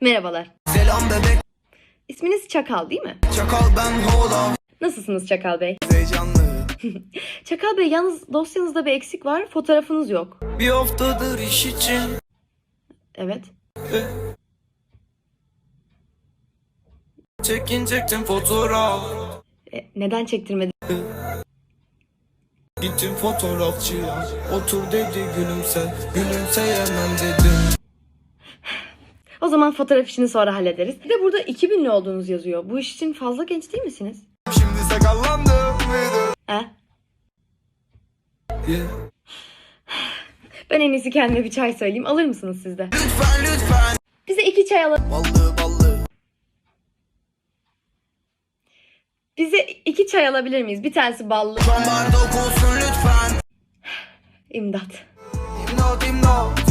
Merhabalar. Selam bebek İsminiz Çakal değil mi? Çakal ben hold Nasılsınız Çakal Bey? Heyecanlı Çakal Bey yalnız dosyanızda bir eksik var. Fotoğrafınız yok. Bir haftadır iş için Evet. Çekinecektim fotoğraf E, neden çektirmediniz? Gittim fotoğrafçıya Otur dedi gülümse Gülümseyemem dedim O zaman fotoğraf işini sonra hallederiz. Bir de burada 2000'li olduğunuz yazıyor. Bu iş için fazla genç değil misiniz? Şimdi sakallandım He? yeah. Ben en iyisi kendime bir çay söyleyeyim. Alır mısınız siz de? Lütfen lütfen Bize iki çay alın. Ballı ballı Bize iki çay alabilir miyiz? Bir tanesi ballı. Son bardak olsun lütfen İmdat. İmdat imdat